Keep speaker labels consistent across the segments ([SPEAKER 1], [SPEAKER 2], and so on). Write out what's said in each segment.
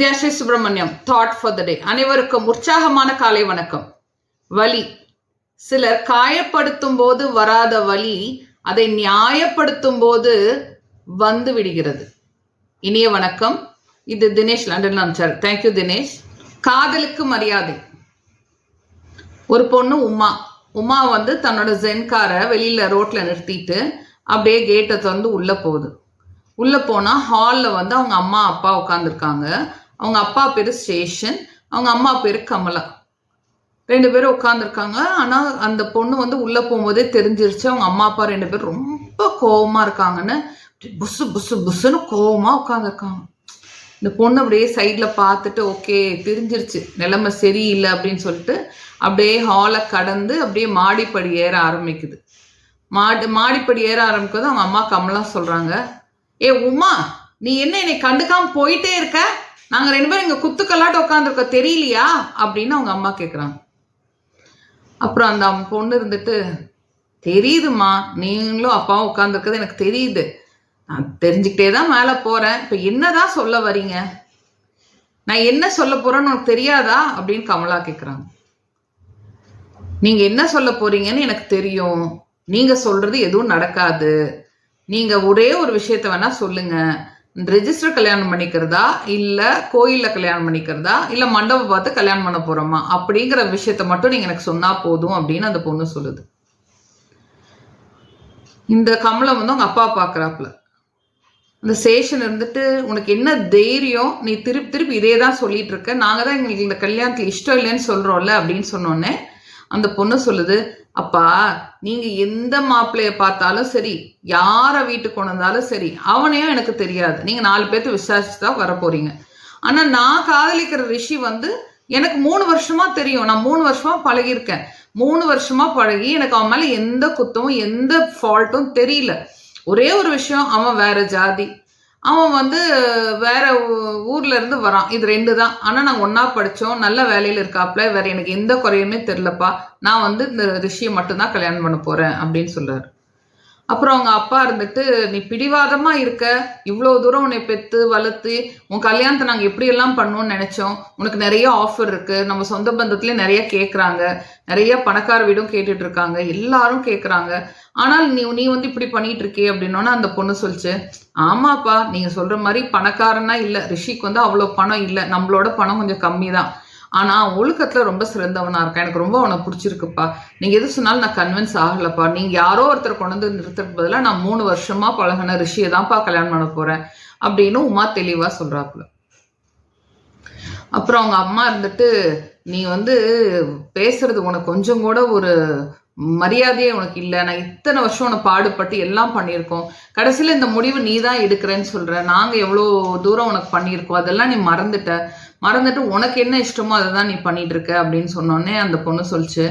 [SPEAKER 1] Vidyashree Subramaniam thought for the day அனைவருக்கும் உற்சாகமான காலை வணக்கம். வலி. சிலர் காயப்படுத்தும் போது வராத வலி அதை நியாயப்படுத்தும் போது வந்து விடுகிறது. இனிய வணக்கம். இது தினேஷ் லண்டன் அமைச்சர் தேங்க்யூ தினேஷ். காதலுக்கு மரியாதை. ஒரு பொண்ணு உமா. உமா வந்து தன்னோட ஜென்காரை வெளியில ரோட்ல நிறுத்திட்டு அப்படியே கேட்டை திறந்து உள்ள போகுது. உள்ள போனா ஹால்ல வந்து அவங்க அம்மா அப்பா உட்காந்துருக்காங்க அவங்க அப்பா பேர் ஸ்டேஷன் அவங்க அம்மா பேர் கமலா. ரெண்டு பேரும் உட்காந்துருக்காங்க ஆனால் அந்த பொண்ணு வந்து உள்ளே போகும்போதே தெரிஞ்சிருச்சு. அவங்க அம்மா அப்பா ரெண்டு பேரும் ரொம்ப கோபமாக இருக்காங்கன்னு. புசு புசு புசுன்னு கோபமாக உட்காந்துருக்காங்க இந்த பொண்ணு அப்படியே சைடில் பார்த்துட்டு ஓகே தெரிஞ்சிருச்சு. நிலைமை சரியில்லை அப்படின்னு சொல்லிட்டு அப்படியே ஹாலை கடந்து அப்படியே மாடிப்படி ஏற ஆரம்பிக்குது. மாடி மாடிப்படி ஏற ஆரம்பிக்கிறது அவங்க அம்மா கமலா சொல்கிறாங்க ஏ உமா நீ என்ன என்னை கண்டுக்காமல் போயிட்டே இருக்க? நாங்கள் ரெண்டு பேரும் இங்க குத்துக்கல்லாட்டு உட்காந்துருக்கோம் தெரியலையா? அப்படின்னு அவங்க அம்மா கேக்குறாங்க. அப்புறம் அந்த பொண்ணு இருந்துட்டு தெரியுதுமா நீங்களும் அப்பாவும் உட்காந்துருக்கிறது எனக்கு தெரியுது. நான் தெரிஞ்சுக்கிட்டே தான் மேலே போகிறேன் இப்போ என்னதான் சொல்ல வரீங்க? நான் என்ன சொல்ல போறேன்னு உனக்கு தெரியாதா? அப்படின்னு கமலா கேட்குறாங்க நீங்க என்ன சொல்ல போறீங்கன்னு எனக்கு தெரியும். நீங்க சொல்றது எதுவும் நடக்காது. நீங்க ஒரே ஒரு விஷயத்த வேணா சொல்லுங்க. ரெஜிஸ்டர் கல்யாணம் பண்ணிக்கிறதா? இல்லை கோயிலில் கல்யாணம் பண்ணிக்கிறதா? இல்லை மண்டபம் பார்த்து கல்யாணம் பண்ண போகிறோமா அப்படிங்கிற விஷயத்த மட்டும் நீங்கள் எனக்கு சொன்னால் போதும் அப்படின்னு அந்த பொண்ணு சொல்லுது. இந்த கமலம் வந்து அவங்க அப்பா பார்க்குறாப்புல. இந்த சேஷன் இருந்துட்டு உனக்கு என்ன தைரியம்? நீ திருப்பி திருப்பி இதே தான் சொல்லிட்டு இருக்க. நாங்கள் தான் எங்களுக்கு இந்த கல்யாணத்துக்கு இஷ்டம் இல்லைன்னு சொல்கிறோம்ல அப்படின்னு சொன்னோன்னே அந்த பொண்ணு சொல்லுது அப்பா நீங்க எந்த மாப்பிள்ளைய பார்த்தாலும் சரி யாரை வீட்டுக்கு கொண்டு வந்தாலும் சரி அவனையும் எனக்கு தெரியாது. நீங்க நாலு பேர்த்து விசாரிச்சு தான் வர போறீங்க. ஆனா நான் காதலிக்கிற ரிஷி வந்து எனக்கு மூணு வருஷமா தெரியும். நான் மூணு வருஷமா பழகியிருக்கேன். மூணு வருஷமா பழகி எனக்கு அவன் மேல எந்த குத்தமும் எந்த ஃபால்ட்டும் தெரியல. ஒரே ஒரு விஷயம் அவன் வேற ஜாதி. அவன் வந்து வேற ஊர்ல இருந்து வரான். இது ரெண்டு தான். ஆனா நாங்க ஒன்னா படிச்சோம். நல்ல வேலையில இருக்காப்ல. வேற எனக்கு எந்த குறையுமே தெரிலப்பா நான் வந்து இந்த ரிஷியை மட்டும்தான் கல்யாணம் பண்ண போறேன் அப்படின்னு சொல்றாரு. அப்புறம் அவங்க அப்பா இருந்துட்டு நீ பிடிவாதமா இருக்க. இவ்வளோ தூரம் உன்னை பெத்து வளர்த்து உன் கல்யாணத்தை நாங்கள் எப்படியெல்லாம் பண்ணோம்னு நினைச்சோம். உனக்கு நிறைய ஆஃபர் இருக்கு. நம்ம சொந்த பந்தத்துலேயே நிறைய கேட்குறாங்க நிறைய பணக்கார வீடும் கேட்டுட்டு இருக்காங்க. எல்லாரும் கேட்குறாங்க ஆனால் நீ நீ வந்து இப்படி பண்ணிட்டு இருக்கே. அப்படின்னோன்னா அந்த பொண்ணு சொல்லிச்சு. ஆமாப்பா நீங்க சொல்ற மாதிரி பணக்காரனா இல்லை. ரிஷிக்கு வந்து அவ்வளோ பணம் இல்லை. நம்மளோட பணம் கொஞ்சம் கம்மி தான் ஆனால் ஒழுக்கத்தில் ரொம்ப சிறந்தவனாக இருக்கான் எனக்கு ரொம்ப அவனை பிடிச்சிருக்குப்பா. நீங்கள் எது சொன்னாலும் நான் கன்வின்ஸ் ஆகலப்பா. நீங்கள் யாரோ ஒருத்தர் கொண்டு வந்து நிறுத்துறதுக்கு பதிலாக நான் மூணு வருஷமாக பழகின ரிஷியை தான்ப்பா கல்யாணம் பண்ண போகிறேன் அப்படின்னு உமா தெளிவாக சொல்கிறாப்புல அப்புறம் அவங்க அம்மா இருந்துட்டு நீ வந்து பேசுறது உனக்கு கொஞ்சம் கூட ஒரு மரியாதையே உனக்கு இல்லை. நான் இத்தனை வருஷம் உன்னை பாடுபட்டு எல்லாம் பண்ணியிருக்கோம். கடைசியில் இந்த முடிவு நீ தான் எடுக்கிறேன்னு சொல்ற. நாங்கள் எவ்வளோ தூரம் உனக்கு பண்ணியிருக்கோம்? அதெல்லாம் நீ மறந்துட்ட. மறந்துட்டு உனக்கு என்ன இஷ்டமோ அதை தான் நீ பண்ணிட்டு இருக்க அப்படின்னு சொன்னோடனே அந்த பொண்ணு சொல்லிச்சு.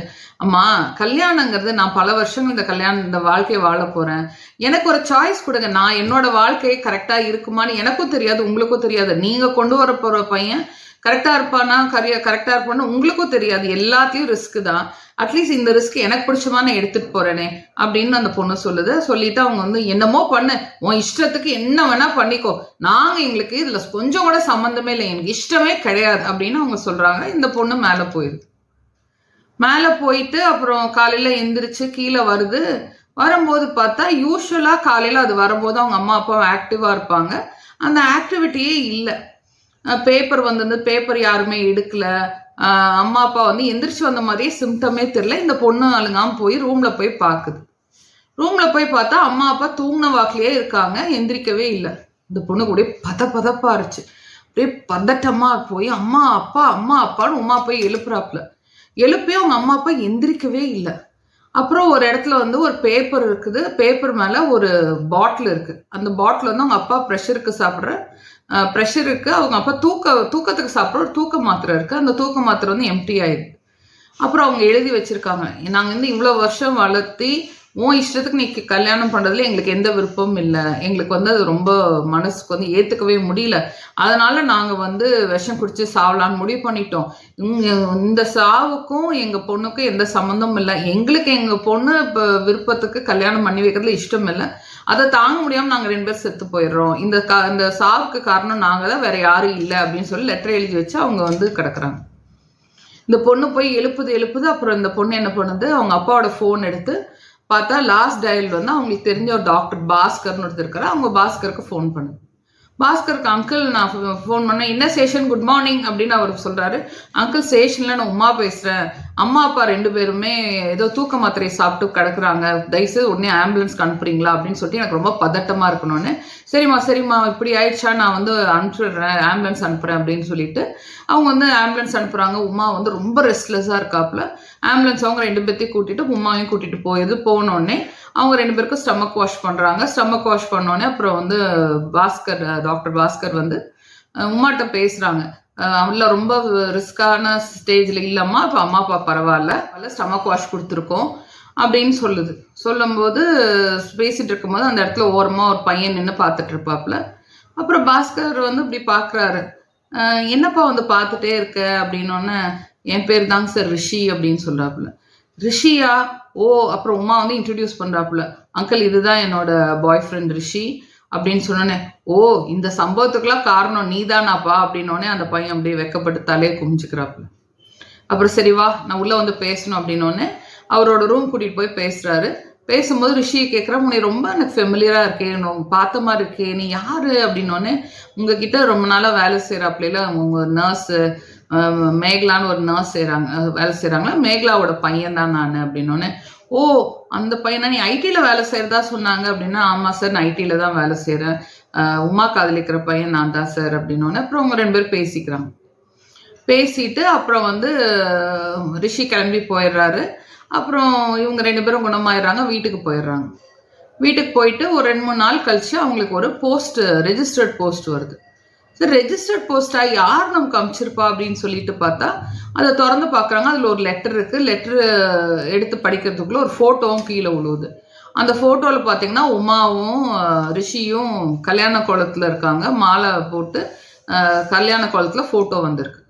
[SPEAKER 1] அம்மா கல்யாணங்கிறது நான் பல வருஷங்கள் இந்த கல்யாணம் இந்த வாழ்க்கையை வாழ போறேன். எனக்கு ஒரு சாய்ஸ் கொடுங்க. நான் என்னோட வாழ்க்கையை கரெக்டாக இருக்குமான்னு எனக்கும் தெரியாது உங்களுக்கும் தெரியாது. நீங்க கொண்டு வர போற பையன் கரெக்டாக இருப்பானா? கரிய கரெக்டாக இருப்பானா உங்களுக்கும் தெரியாது. எல்லாத்தையும் ரிஸ்க் தான். அட்லீஸ்ட் இந்த ரிஸ்க் எனக்கு பிடிச்சமா நான் எடுத்துகிட்டு போகிறேனே அப்படின்னு அந்த பொண்ணு சொல்லுது. சொல்லிட்டு அவங்க வந்து என்னமோ பண்ணு. உன் இஷ்டத்துக்கு என்ன வேணால் பண்ணிக்கோ. நாங்கள் எங்களுக்கு இதில் கொஞ்சம் கூட சம்மந்தமே இல்லை. எனக்கு இஷ்டமே கிடையாது. அப்படின்னு அவங்க சொல்கிறாங்க இந்த பொண்ணு மேலே போயிடுது மேலே போயிட்டு அப்புறம் காலையில் எந்திரிச்சு கீழே வருது. வரும்போது பார்த்தா யூஸ்வலாக காலையில் அது வரும்போது அவங்க அம்மா அப்பா ஆக்டிவாக இருப்பாங்க. அந்த ஆக்டிவிட்டியே இல்லை. பேப்பர் வந்திருந்து பேப்பர் யாருமே எடுக்கல. அம்மா அப்பா வந்து எந்திரிச்சு வந்த மாதிரியே சிம்டமே தெரியல. இந்த பொண்ணு அழுங்காம போய் ரூம்ல போய் பார்க்குது ரூம்ல போய் பார்த்தா அம்மா அப்பா தூங்கின வாக்கிலேயே இருக்காங்க. எந்திரிக்கவே இல்லை. இந்த பொண்ணு கூட பத பதப்பா இருச்சு அப்படியே பதட்டமா போய் அம்மா அப்பா அம்மா அப்பான்னு உமா போய் எழுப்புறாப்புல. எழுப்பி அவங்க அம்மா அப்பா எந்திரிக்கவே இல்லை. அப்புறம் ஒரு இடத்துல வந்து ஒரு பேப்பர் இருக்குது. பேப்பர் மேல ஒரு பாட்டில் இருக்கு. அந்த பாட்டில் வந்து அவங்க அப்பா ப்ரெஷருக்கு சாப்பிட்ற ப்ரெஷருக்கு அவங்க அப்பா தூக்க தூக்கத்துக்கு சாப்பிட்ற ஒரு தூக்க மாத்திரை இருக்குது அந்த தூக்க மாத்திரை வந்து எம்டி ஆயிடுது அப்புறம் அவங்க எழுதி வச்சுருக்காங்க. நாங்கள் வந்து இவ்வளோ வருஷம் வளர்த்தி உன் இஷ்டத்துக்கு நீ கல்யாணம் பண்ணுறதுல எங்களுக்கு எந்த விருப்பமும் இல்லை. எங்களுக்கு வந்து அது ரொம்ப மனசுக்கு வந்து ஏற்றுக்கவே முடியல. அதனால நாங்கள் வந்து விஷம் குடிச்சு சாவலான்னு முடிவு பண்ணிட்டோம். இந்த சாவுக்கும் எங்கள் பொண்ணுக்கும் எந்த சம்மந்தமும் இல்லை. எங்களுக்கு எங்கள் பொண்ணு இப்போ விருப்பத்துக்கு கல்யாணம் பண்ணி வைக்கிறதுல இஷ்டம் இல்லை. அதை தாங்க முடியாமல் நாங்கள் ரெண்டு பேர் செத்து போயிடுறோம். இந்த கா இந்த சாவுக்கு காரணம் நாங்கள் தான். வேற யாரும் இல்லை அப்படின்னு சொல்லி லெட்டர் எழுதி வச்சு அவங்க வந்து கிடக்குறாங்க. இந்த பொண்ணு போய் எழுப்புது எழுப்புது. அப்புறம் இந்த பொண்ணு என்ன பண்ணுது? அவங்க அப்பாவோட ஃபோன் எடுத்து பார்த்தா லாஸ்ட் டயல் வந்து அவங்களுக்கு தெரிஞ்ச ஒரு டாக்டர் பாஸ்கர்னு ஒருத்தர் அவங்க பாஸ்கருக்கு ஃபோன் பண்ணுது பாஸ்கருக்கு அங்கிள் நான் ஃபோன் பண்ணேன். என்ன சேஷன் குட் மார்னிங் அப்படின்னு அவர் சொல்றாரு. அங்கிள் சேஷனில் நான் உமா பேசுகிறேன் அம்மா அப்பா ரெண்டு பேருமே ஏதோ தூக்க மாத்திரை சாப்பிட்டு கிடக்குறாங்க. தயவுசெய்து உடனே ஆம்புலன்ஸ்க்கு அனுப்புறீங்களா அப்படின்னு சொல்லிட்டு எனக்கு ரொம்ப பதட்டமாக இருக்கணும்னு. சரிம்மா சரிம்மா இப்படி ஆயிடுச்சா? நான் வந்து அனுப்பிச்சுடுறேன். ஆம்புலன்ஸ் அனுப்புகிறேன் அப்படின்னு சொல்லிட்டு அவங்க வந்து ஆம்புலன்ஸ் அனுப்புகிறாங்க உமா வந்து ரொம்ப ரெஸ்ட்லெஸ்ஸாக இருக்காப்புல. ஆம்புலன்ஸ் அவங்க ரெண்டு பேர்த்தையும் கூட்டிட்டு உமாவையும் கூட்டிட்டு போயிது போனோடனே அவங்க ரெண்டு பேருக்கும் ஸ்டமக் வாஷ் பண்ணுறாங்க ஸ்டமக் வாஷ் பண்ணோடனே அப்புறம் வந்து பாஸ்கர் டாக்டர் பாஸ்கர் வந்து உமாட்ட பேசுகிறாங்க அஹ், ரொம்ப ரிஸ்கான ஸ்டேஜில் இல்லைம்மா இப்போ அம்மா அப்பா பரவாயில்ல. அதில் ஸ்டமக் வாஷ் கொடுத்துருக்கோம் அப்படின்னு சொல்லுது. சொல்லும்போது பேசிகிட்டு இருக்கும்போது அந்த இடத்துல ஓரமாக ஒரு பையன் நின்று பார்த்துட்டு இருப்பாப்புல. அப்புறம் பாஸ்கர் வந்து இப்படி பார்க்குறாரு என்னப்பா வந்து பார்த்துட்டே இருக்க? அப்படின்னோடனே என் பேர் தாங்க சார் ரிஷி அப்படின்னு சொல்கிறாப்புல ரிஷியா? ஓ அப்புறம் உமா வந்து இன்ட்ரடியூஸ் பண்ணுறாப்புல அங்கிள் இதுதான் என்னோட பாய் ஃப்ரெண்ட் ரிஷி. அப்படின்னு சொன்னோன்னே ஓ இந்த சம்பவத்துக்கெல்லாம் காரணம் நீதானாப்பா? அப்படின்னோடனே அந்த பையன் அப்படியே வெக்கப்பட்டு தலையை குமிச்சுக்கிறாப்புல அப்புறம் சரி வா நான் உள்ள வந்து பேசணும் அப்படின்னோடனே அவரோட ரூம் கூட்டிட்டு போய் பேசுறாரு. பேசும்போது ரிஷியை கேட்குறா உன்னை ரொம்ப எனக்கு ஃபெமிலியராக இருக்கே பார்த்த மாதிரி இருக்கே நீ யாரு? அப்படின்னோடனே உங்ககிட்ட ரொம்ப நாளாக வேலை செய்கிறாப்புல உங்கள் நர்ஸு மேகலான்னு ஒரு நர்ஸ் செய்கிறாங்க வேலை செய்கிறாங்களா மேகலாவோட பையன் தான் நான் அப்படின்னோடனே ஓ அந்த பையனா நீ ஐடியில் வேலை செய்கிறதா சொன்னாங்க அப்படின்னா ஆமாம் சார் நான் ஐடியில் தான் வேலை செய்கிறேன் உமா காதலிக்கிற பையன் நான் தான் சார் அப்படின்னோடனே அப்புறம் அவங்க ரெண்டு பேரும் பேசிக்கிறாங்க. பேசிட்டு அப்புறம் வந்து ரிஷி கிளம்பி போயிடுறாரு. அப்புறம் இவங்க ரெண்டு பேரும் குணமாயிடுறாங்க வீட்டுக்கு போயிடுறாங்க. வீட்டுக்கு போயிட்டு ஒரு ரெண்டு மூணு நாள் கழிச்சு அவங்களுக்கு ஒரு போஸ்ட் ரெஜிஸ்டர்ட் போஸ்ட் வருது. சரி ரெஜிஸ்டர்ட் போஸ்டா யார் நமக்கு அமைச்சிருப்பா அப்படின்னு சொல்லிட்டு பார்த்தா அதை திறந்து பார்க்குறாங்க. அதில் ஒரு லெட்டர் இருக்குது லெட்டர் எடுத்து படிக்கிறதுக்குள்ள ஒரு ஃபோட்டோவும் கீழே விழுவுது அந்த ஃபோட்டோவில் பார்த்தீங்கன்னா உமாவும் ரிஷியும் கல்யாண கோலத்தில் இருக்காங்க. மாலை போட்டு கல்யாண கோலத்தில் ஃபோட்டோ வந்திருக்கு.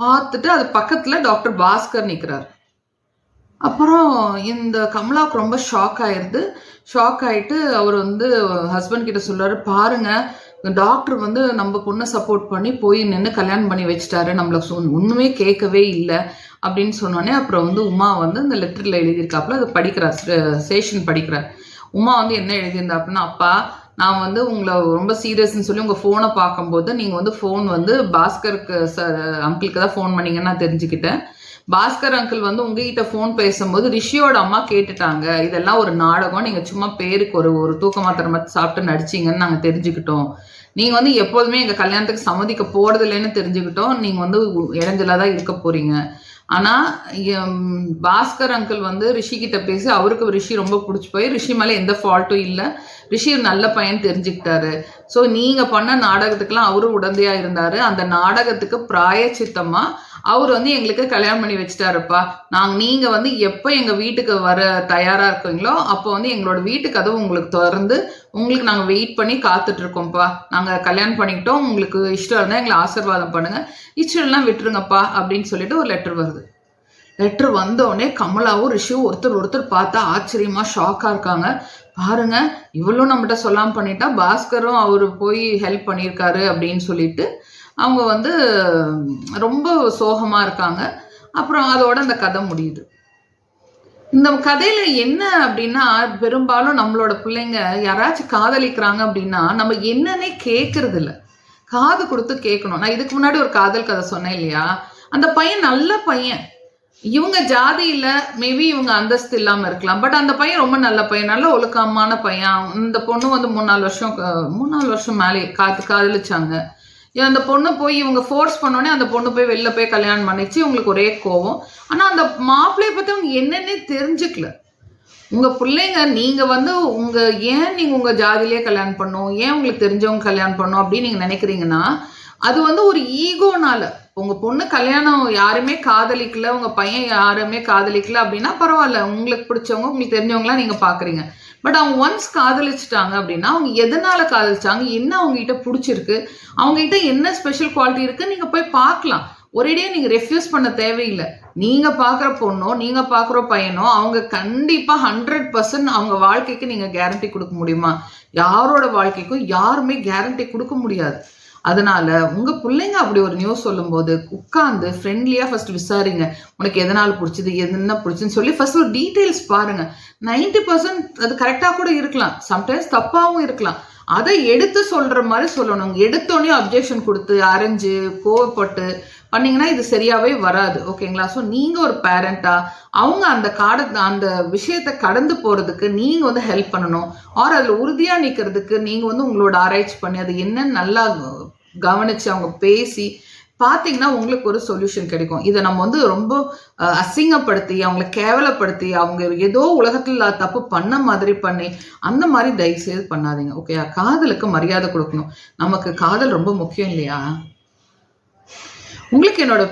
[SPEAKER 1] பார்த்துட்டு அது பக்கத்தில் டாக்டர் பாஸ்கர் நிற்கிறார் அப்புறம் இந்த கமலாவுக்கு ரொம்ப ஷாக் ஆயிடுது ஷாக் ஆயிட்டு அவர் வந்து ஹஸ்பண்ட் கிட்ட சொல்றாரு பாருங்க டாக்டர் வந்து நம்ம பொண்ணை சப்போர்ட் பண்ணி போய் நின்று கல்யாணம் பண்ணி வச்சுட்டாரு. நம்மளை ஒன்றுமே கேட்கவே இல்லை அப்படின்னு சொன்னோடனே அப்புறம் வந்து உமா வந்து இந்த லெட்டரில் எழுதியிருக்காப்புல அதை படிக்கிறார். சேஷன் படிக்கிறார். உமா வந்து என்ன எழுதியிருந்தாப்புன்னா அப்பா நான் வந்து உங்களை ரொம்ப சீரியஸ்ன்னு சொல்லி உங்கள் ஃபோனை பார்க்கும்போது நீங்கள் வந்து ஃபோன் வந்து பாஸ்கருக்கு சார் அங்கிளுக்கு தான் ஃபோன் பண்ணீங்கன்னு நான் தெரிஞ்சுக்கிட்டேன். பாஸ்கர் அங்கிள் வந்து உங்ககிட்ட ஃபோன் பேசும்போது ரிஷியோட அம்மா கேட்டுட்டாங்க. இதெல்லாம் ஒரு நாடகம். நீங்கள் சும்மா பேருக்கு ஒரு ஒரு தூக்க மாத்திரை சாப்பிட்டு நடிச்சீங்கன்னு நாங்கள் தெரிஞ்சுக்கிட்டோம். நீங்கள் வந்து எப்போதுமே எங்கள் கல்யாணத்துக்கு சம்மதிக்க போறது தெரிஞ்சுக்கிட்டோம். நீங்கள் வந்து இடைஞ்சலாக தான் இருக்க போறீங்க. ஆனால் பாஸ்கர் அங்கிள் வந்து ரிஷி கிட்ட பேசி அவருக்கு ரிஷி ரொம்ப பிடிச்சி போய் ரிஷி மேலே எந்த ஃபால்ட்டும் இல்லை. ரிஷி நல்ல பையன் தெரிஞ்சுக்கிட்டாரு. ஸோ நீங்கள் பண்ண நாடகத்துக்கெல்லாம் அவரும் உடந்தையா இருந்தாரு. அந்த நாடகத்துக்கு பிராயச்சித்தமாக அவர் வந்து எங்களுக்கு கல்யாணம் பண்ணி வச்சுட்டாருப்பா. நாங்க நீங்க வந்து எப்போ எங்க வீட்டுக்கு வர தயாரா இருக்கீங்களோ அப்போ வந்து எங்களோட வீட்டு கதவு உங்களுக்கு திறந்து உங்களுக்கு நாங்க வெயிட் பண்ணி காத்துட்டு இருக்கோம்ப்பா நாங்க கல்யாணம் பண்ணிக்கிட்டோம். உங்களுக்கு இஷ்டம் இருந்தா எங்களை ஆசீர்வாதம் பண்ணுங்க. இஷ்டம் எல்லாம் விட்டுருங்கப்பா அப்படின்னு சொல்லிட்டு ஒரு லெட்டர் வருது. லெட்டர் வந்தோடனே கமலாவும் ரிஷியும் ஒருத்தர் ஒருத்தர் பார்த்தா ஆச்சரியமா ஷாக்காக இருக்காங்க. பாருங்க இவளும் நம்மகிட்ட சொல்லாமல் பண்ணிட்டா பாஸ்கரும் அவரு போய் ஹெல்ப் பண்ணியிருக்காரு அப்படின்னு சொல்லிட்டு அவங்க வந்து ரொம்ப சோகமாக இருக்காங்க. அப்புறம் அதோட அந்த கதை முடியுது. இந்த கதையில என்ன அப்படின்னா பெரும்பாலும் நம்மளோட பிள்ளைங்க யாராச்சும் காதலிக்கிறாங்க அப்படின்னா நம்ம என்னன்னே கேட்கறது இல்லை காது கொடுத்து கேட்கணும் நான் இதுக்கு முன்னாடி ஒரு காதல் கதை சொன்னேன் இல்லையா? அந்த பையன் நல்ல பையன். இவங்க ஜாதியில மேபி இவங்க அந்தஸ்து இல்லாம இருக்கலாம். பட் அந்த பையன் ரொம்ப நல்ல பையன். நல்ல ஒழுக்கமான பையன். இந்த பொண்ணு வந்து மூணு நாலு வருஷம் மூணு நாலு வருஷம் மேலே காத்து காதலிச்சாங்க. அந்த பொண்ணு போய் இவங்க ஃபோர்ஸ் பண்ணோடனே அந்த பொண்ணு போய் வெளில போய் கல்யாணம் பண்ணிச்சு. இவங்களுக்கு ஒரே கோவம். ஆனா அந்த மாப்பிள்ளைய பத்தி அவங்க என்னன்னே தெரிஞ்சுக்கல. உங்க பிள்ளைங்க நீங்க வந்து உங்க ஏன் நீங்க உங்க ஜாதியிலே கல்யாணம் பண்ணும் ஏன் உங்களுக்கு தெரிஞ்சவங்க கல்யாணம் பண்ணும் அப்படின்னு நீங்க நினைக்கிறீங்கன்னா அது வந்து ஒரு ஈகோனால உங்க பொண்ணு கல்யாணம் யாருமே காதலிக்கல உங்க பையன் யாருமே காதலிக்கல அப்படின்னா பரவாயில்ல. உங்களுக்கு பிடிச்சவங்க உங்களுக்கு தெரிஞ்சவங்களாம் நீங்க பாக்குறீங்க. பட் அவங்க ஒன்ஸ் காதலிச்சிட்டாங்க அப்படின்னா அவங்க எதனால காதலிச்சாங்க என்ன அவங்க கிட்ட பிடிச்சிருக்கு அவங்க கிட்ட என்ன ஸ்பெஷல் குவாலிட்டி இருக்கு நீங்க போய் பார்க்கலாம். ஒரேடியே நீங்க ரெஃப்யூஸ் பண்ண தேவையில்லை. நீங்க பாக்குற பொண்ணோ நீங்க பாக்குற பையனோ அவங்க கண்டிப்பா ஹண்ட்ரட் பர்சன்ட் அவங்க வாழ்க்கைக்கு நீங்க கேரண்டி கொடுக்க முடியுமா? யாரோட வாழ்க்கைக்கும் யாருமே கேரண்டி கொடுக்க முடியாது. அதனால உங்க பிள்ளைங்க அப்படி ஒரு நியூஸ் சொல்லும்போது உட்காந்து ஃப்ரெண்ட்லியா ஃபர்ஸ்ட் விசாரிங்க. உனக்கு எதனால பிடிச்சது என்ன பிடிச்சுன்னு சொல்லி ஃபர்ஸ்ட் ஒரு டீட்டெயில்ஸ் பாருங்க. நைன்டி பர்சன்ட் அது கரெக்டா கூட இருக்கலாம். சம்டைம்ஸ் தப்பாவும் இருக்கலாம். அதை எடுத்து சொல்ற மாதிரி சொல்லணும். எடுத்தோடனே அப்ஜெக்ஷன் கொடுத்து அரைஞ்சு கோவப்பட்டு பண்ணீங்கன்னா இது சரியாவே வராது. ஓகேங்களா ஸோ நீங்க ஒரு பேரண்டா அவங்க அந்த காட அந்த விஷயத்தை கடந்து போறதுக்கு நீங்க வந்து ஹெல்ப் பண்ணணும். ஆர் அதில் உறுதியா நிற்கிறதுக்கு நீங்க வந்து உங்களோட ஆராய்ச்சி பண்ணி அது என்னன்னு நல்லா கவனிச்சு அவங்க பேசி பார்த்தீங்கன்னா உங்களுக்கு ஒரு சொல்யூஷன் கிடைக்கும். இதை நம்ம வந்து ரொம்ப அசிங்கப்படுத்தி அவங்கள கேவலப்படுத்தி அவங்க ஏதோ உலகத்தில் தப்பு பண்ண மாதிரி பண்ணி அந்த மாதிரி தயவு செய்து பண்ணாதீங்க ஓகேயா காதலுக்கு மரியாதை கொடுக்கணும். நமக்கு காதல் ரொம்ப முக்கியம் இல்லையா? உங்களுக்கு என்னோட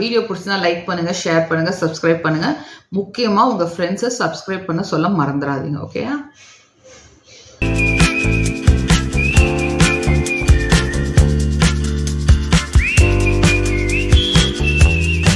[SPEAKER 1] வீடியோ பிடிச்சினா லைக் பண்ணுங்கள் ஷேர் பண்ணுங்கள் சப்ஸ்கிரைப் பண்ணுங்கள் முக்கியமாக உங்கள் ஃப்ரெண்ட்ஸை சப்ஸ்கிரைப் பண்ண சொல்ல மறந்துடாதீங்க ஓகேயா